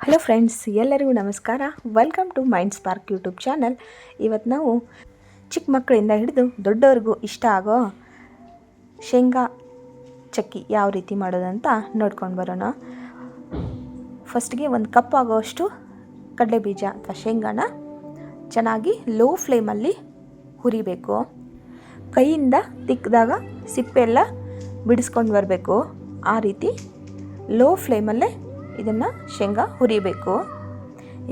Hello friends ಎಲ್ಲರಿಗೂ ನಮಸ್ಕಾರ. Welcome to mind spark YouTube channel ಇವತ್ತು ನಾವು ಚಿಕ್ಕ ಮಕ್ಕಳಿಂದ ಹಿಡಿದು ದೊಡ್ಡವ್ರಿಗೂ ಇಷ್ಟ ಆಗೋ ಶೇಂಗಾ ಚಕ್ಕಿ ಯಾವ ರೀತಿ ಮಾಡೋದಂತ ನೋಡ್ಕೊಂಡು ಬರೋಣ. ಫಸ್ಟ್ಗೆ ಒಂದು ಕಪ್ ಆಗೋಷ್ಟು ಕಡಲೆ ಬೀಜ ಅಥವಾ ಶೇಂಗಾನ ಚೆನ್ನಾಗಿ ಲೋ ಫ್ಲೇಮಲ್ಲಿ ಹುರಿಬೇಕು. ಕೈಯಿಂದ ತಿಕ್ಕಿದಾಗ ಸಿಪ್ಪೆಲ್ಲ ಬಿಡಿಸ್ಕೊಂಡು ಬರಬೇಕು. ಆ ರೀತಿ ಲೋ ಫ್ಲೇಮಲ್ಲೇ ಇದನ್ನು ಶೇಂಗಾ ಹುರಿಬೇಕು.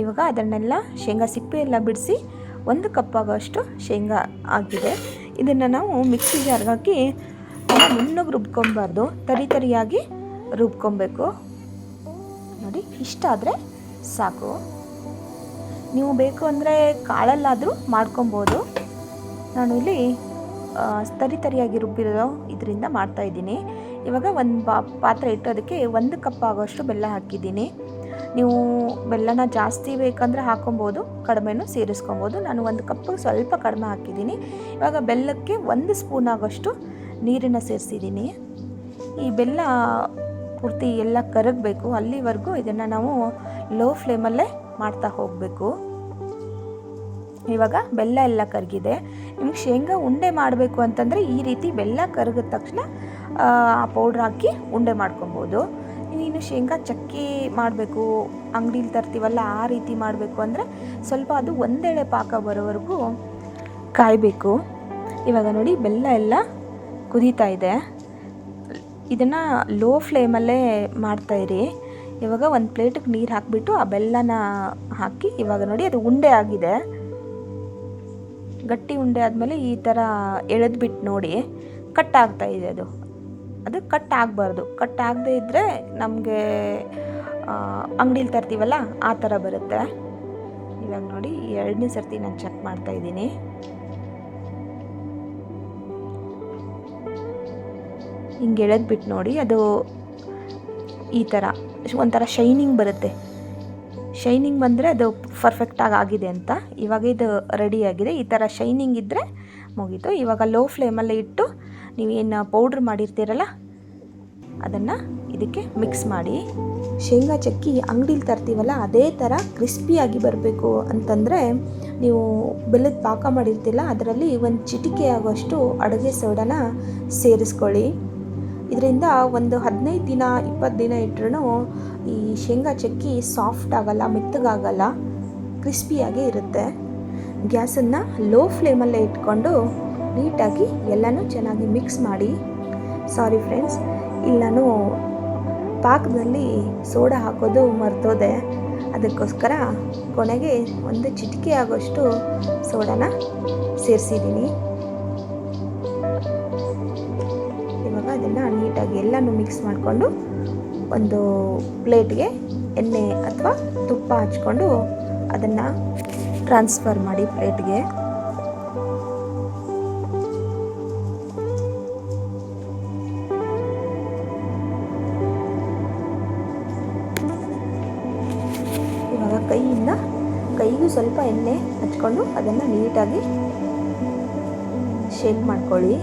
ಇವಾಗ ಅದನ್ನೆಲ್ಲ ಶೇಂಗಾ ಸಿಪ್ಪೆ ಎಲ್ಲ ಬಿಡಿಸಿ ಒಂದು ಕಪ್ ಆಗೋಷ್ಟು ಶೇಂಗಾ ಆಗಿದೆ. ಇದನ್ನು ನಾವು ಮಿಕ್ಸಿ ಜಾರ್ಗೆ ಹಾಕಿ ನುಣ್ಣಗೆ ರುಬ್ಕೊಬಾರ್ದು ತರಿ ತರಿಯಾಗಿ ರುಬ್ಕೊಬೇಕು ನೋಡಿ, ಇಷ್ಟ ಆದರೆ ಸಾಕು. ನೀವು ಬೇಕು ಅಂದರೆ ಕಾಳಲ್ಲಾದರೂ ಮಾಡ್ಕೊಬೋದು ನಾನು ಇಲ್ಲಿ ತರಿ ತರಿಯಾಗಿ ರುಬ್ಬಿರೋ ಇದರಿಂದ ಮಾಡ್ತಾಯಿದ್ದೀನಿ ಇವಾಗ ಒಂದು ಪಾ, ಪಾತ್ರೆ ಇಟ್ಟು ಅದಕ್ಕೆ ಒಂದು ಕಪ್ ಆಗೋಷ್ಟು ಬೆಲ್ಲ ಹಾಕಿದ್ದೀನಿ. ನೀವು ಬೆಲ್ಲನ ಜಾಸ್ತಿ ಬೇಕಂದರೆ ಹಾಕೊಬೋದು, ಕಡಿಮೆನೂ ಸೇರಿಸ್ಕೊಬೋದು. ನಾನು ಒಂದು ಕಪ್ ಸ್ವಲ್ಪ ಕಡಿಮೆ ಹಾಕಿದ್ದೀನಿ. ಇವಾಗ ಬೆಲ್ಲಕ್ಕೆ ಒಂದು ಸ್ಪೂನ್ ಆಗೋಷ್ಟು ನೀರನ್ನು ಸೇರಿಸಿದ್ದೀನಿ. ಈ ಬೆಲ್ಲ ಪೂರ್ತಿ ಎಲ್ಲ ಕರಗಬೇಕು. ಅಲ್ಲಿವರೆಗೂ ಇದನ್ನು ನಾವು ಲೋ ಫ್ಲೇಮಲ್ಲೇ ಮಾಡ್ತಾ ಹೋಗಬೇಕು. ಇವಾಗ ಬೆಲ್ಲ ಎಲ್ಲ ಕರಗಿದೆ. ನಿಮ್ಗೆ ಶೇಂಗಾ ಉಂಡೆ ಮಾಡಬೇಕು ಅಂತಂದರೆ ಈ ರೀತಿ ಬೆಲ್ಲ ಕರಗಿದ ತಕ್ಷಣ, ಆ ಪೌಡ್ರ್ ಹಾಕಿ ಉಂಡೆ ಮಾಡ್ಕೊಬೋದು. ನೀನು ಶೇಂಗಾ ಚಕ್ಕಿ ಮಾಡಬೇಕು, ಅಂಗಡೀಲಿ ತರ್ತೀವಲ್ಲ ಆ ರೀತಿ ಮಾಡಬೇಕು ಅಂದರೆ ಸ್ವಲ್ಪ ಅದು ಒಂದೆಳೆ ಪಾಕ ಬರೋವರೆಗೂ ಕಾಯಬೇಕು. ಇವಾಗ ನೋಡಿ ಬೆಲ್ಲ ಎಲ್ಲ ಕುದೀತಾ ಇದೆ. ಇದನ್ನು ಲೋ ಫ್ಲೇಮಲ್ಲೇ ಮಾಡ್ತಾಯಿರಿ ಇವಾಗ ಒಂದು ಪ್ಲೇಟಿಗೆ ನೀರು ಹಾಕಿಬಿಟ್ಟು ಆ ಬೆಲ್ಲನ ಹಾಕಿ ಇವಾಗ ನೋಡಿ ಅದು ಉಂಡೆ ಆಗಿದೆ. ಗಟ್ಟಿ ಉಂಡೆ ಆದಮೇಲೆ ಈ ಥರ ಎಳೆದ್ಬಿಟ್ಟು ನೋಡಿ ಕಟ್ ಆಗ್ತಾ ಇದೆ ಅದು. ಅದು ಕಟ್ ಆಗಬಾರ್ದು ಕಟ್ ಆಗದೇ ಇದ್ದರೆ ನಮಗೆ ಅಂಗಡೀಲಿ ತರ್ತೀವಲ್ಲ, ಆ ಥರ ಬರುತ್ತೆ. ಇವಾಗ ನೋಡಿ ಎರಡನೇ ಸರ್ತಿ ನಾನು ಚೆಕ್ ಮಾಡ್ತಾ ಇದ್ದೀನಿ. ಹಿಂಗೆ ಎಳೆದ್ಬಿಟ್ಟು ನೋಡಿ ಅದು ಈ ಥರ ಒಂಥರ ಶೈನಿಂಗ್ ಬರುತ್ತೆ. ಶೈನಿಂಗ್ ಬಂದರೆ ಅದು ಪರ್ಫೆಕ್ಟಾಗಿ ಆಗಿದೆ ಅಂತ. ಇವಾಗ ಇದು ರೆಡಿಯಾಗಿದೆ ಈ ಥರ ಶೈನಿಂಗ್ ಇದ್ದರೆ ಮುಗೀತು. ಇವಾಗ ಲೋ ಫ್ಲೇಮಲ್ಲೇ ಇಟ್ಟು ನೀವೇನು ಪೌಡ್ರ್ ಮಾಡಿರ್ತೀರಲ್ಲ, ಅದನ್ನು ಇದಕ್ಕೆ ಮಿಕ್ಸ್ ಮಾಡಿ. ಶೇಂಗಾ ಚಕ್ಕಿ ಅಂಗಡೀಲಿ ತರ್ತೀವಲ್ಲ, ಅದೇ ಥರ ಕ್ರಿಸ್ಪಿಯಾಗಿ ಬರಬೇಕು ಅಂತಂದರೆ ನೀವು ಬೆಲ್ಲದ ಪಾಕ ಮಾಡಿರ್ತಿಲ್ಲ ಅದರಲ್ಲಿ ಒಂದು ಚಿಟಿಕೆ ಆಗೋಷ್ಟು ಅಡುಗೆ ಸೋಡನ ಸೇರಿಸ್ಕೊಳ್ಳಿ. ಇದರಿಂದ ಒಂದು ಹದಿನೈದು ದಿನ, ಇಪ್ಪತ್ತು ದಿನ ಇಟ್ಟರೂ ಈ ಶೇಂಗಾ ಚಕ್ಕಿ ಸಾಫ್ಟ್ ಆಗಲ್ಲ, ಮೆತ್ತಗಾಗಲ್ಲ ಕ್ರಿಸ್ಪಿಯಾಗೇ ಇರುತ್ತೆ. ಗ್ಯಾಸನ್ನು ಲೋ ಫ್ಲೇಮಲ್ಲೇ ಇಟ್ಕೊಂಡು ನೀಟಾಗಿ ಎಲ್ಲನೂ ಚೆನ್ನಾಗಿ ಮಿಕ್ಸ್ ಮಾಡಿ. ಸಾರಿ ಫ್ರೆಂಡ್ಸ್ ಇಲ್ಲಿ ಪಾಕದಲ್ಲಿ ಸೋಡಾ ಹಾಕೋದು ಮರ್ತೋದೆ. ಅದಕ್ಕೋಸ್ಕರ ಕೊನೆಗೆ ಒಂದು ಚಿಟಿಕೆ ಆಗೋಷ್ಟು ಸೋಡಾನ ಸೇರಿಸಿದ್ದೀನಿ. ಅದನ್ನು ನೀಟಾಗಿ ಎಲ್ಲನೂ ಮಿಕ್ಸ್ ಮಾಡಿಕೊಂಡು ಒಂದು ಪ್ಲೇಟ್ಗೆ ಎಣ್ಣೆ ಅಥವಾ ತುಪ್ಪ ಹಚ್ಕೊಂಡು ಅದನ್ನು ಟ್ರಾನ್ಸ್ಫರ್ ಮಾಡಿ ಪ್ಲೇಟ್ಗೆ. ಇವಾಗ ಕೈಯಿಂದ ಕೈಗೂ ಸ್ವಲ್ಪ ಎಣ್ಣೆ ಹಚ್ಕೊಂಡು ಅದನ್ನು ನೀಟಾಗಿ ಶೇಕ್ ಮಾಡ್ಕೊಳ್ಳಿ.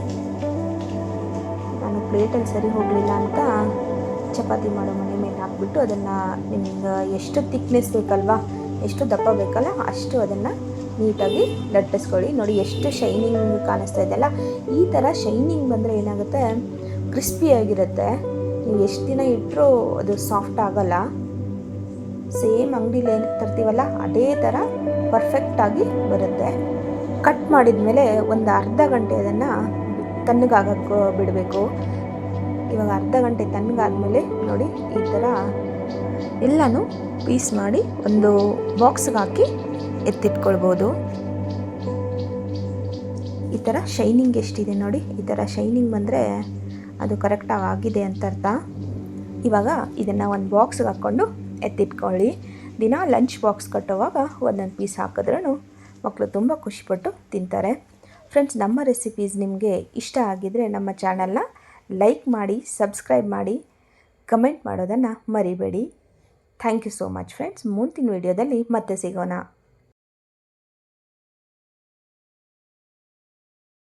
ಪ್ಲೇಟಲ್ಲಿ ಸರಿ ಹೋಗಲಿಲ್ಲ ಅಂತ ಚಪಾತಿ ಮಾಡೋ ಮನೆ ಮೇಲೆ ಹಾಕ್ಬಿಟ್ಟು ಅದನ್ನು ನಿಮ್ಗೆ ಎಷ್ಟು ತಿಕ್ನೆಸ್ ಬೇಕಲ್ವಾ, ಎಷ್ಟು ದಪ್ಪ ಬೇಕಲ್ಲ ಅಷ್ಟು ಅದನ್ನು ನೀಟಾಗಿ ಲಟ್ಟಿಸ್ಕೊಳ್ಳಿ. ನೋಡಿ ಎಷ್ಟು ಶೈನಿಂಗ್ ಕಾಣಿಸ್ತಾ ಇದೆಯಲ್ಲ ಈ ಥರ ಶೈನಿಂಗ್ ಬಂದರೆ ಏನಾಗುತ್ತೆ ಕ್ರಿಸ್ಪಿಯಾಗಿರುತ್ತೆ ನೀವು ಎಷ್ಟು ದಿನ ಇಟ್ಟರೂ ಅದು ಸಾಫ್ಟ್ ಆಗೋಲ್ಲ. ಸೇಮ್ ಅಂಗಡಿಲಿ ಏನು ತರ್ತೀವಲ್ಲ, ಅದೇ ಥರ ಪರ್ಫೆಕ್ಟಾಗಿ ಬರುತ್ತೆ. ಕಟ್ ಮಾಡಿದ ಮೇಲೆ ಒಂದು ಅರ್ಧ ಗಂಟೆ ಅದನ್ನು ತಣ್ಣಗಾಗಕ್ಕೆ ಬಿಡಬೇಕು. ಇವಾಗ ಅರ್ಧ ಗಂಟೆ ತಣ್ಣಗಾದ್ಮೇಲೆ ನೋಡಿ ಈ ಥರ ಎಲ್ಲನೂ ಪೀಸ್ ಮಾಡಿ ಒಂದು ಬಾಕ್ಸ್ಗೆ ಹಾಕಿ ಎತ್ತಿಟ್ಕೊಳ್ಬೋದು. ಈ ಥರ ಶೈನಿಂಗ್ ಎಷ್ಟಿದೆ ನೋಡಿ, ಈ ಥರ ಶೈನಿಂಗ್ ಬಂದರೆ ಅದು ಕರೆಕ್ಟಾಗಿ ಆಗಿದೆ ಅಂತ ಅರ್ಥ. ಇವಾಗ ಇದನ್ನು ಒಂದು ಬಾಕ್ಸ್ಗೆ ಹಾಕ್ಕೊಂಡು ಎತ್ತಿಟ್ಕೊಳ್ಳಿ. ದಿನ ಲಂಚ್ ಬಾಕ್ಸ್ ಕಟ್ಟುವಾಗ ಒಂದೊಂದು ಪೀಸ್ ಹಾಕಿದ್ರೂ ಮಕ್ಕಳು ತುಂಬ ಖುಷಿಪಟ್ಟು ತಿಂತಾರೆ. ಫ್ರೆಂಡ್ಸ್, ನಮ್ಮ ರೆಸಿಪೀಸ್ ನಿಮಗೆ ಇಷ್ಟ ಆಗಿದರೆ ನಮ್ಮ ಚಾನಲ್ನ ಲೈಕ್ ಮಾಡಿ ಸಬ್ಸ್ಕ್ರೈಬ್ ಮಾಡಿ ಕಮೆಂಟ್ ಮಾಡೋದನ್ನು ಮರಿಬೇಡಿ. Thank you so much friends ಮುಂದಿನ ವೀಡಿಯೋದಲ್ಲಿ ಮತ್ತೆ ಸಿಗೋಣ.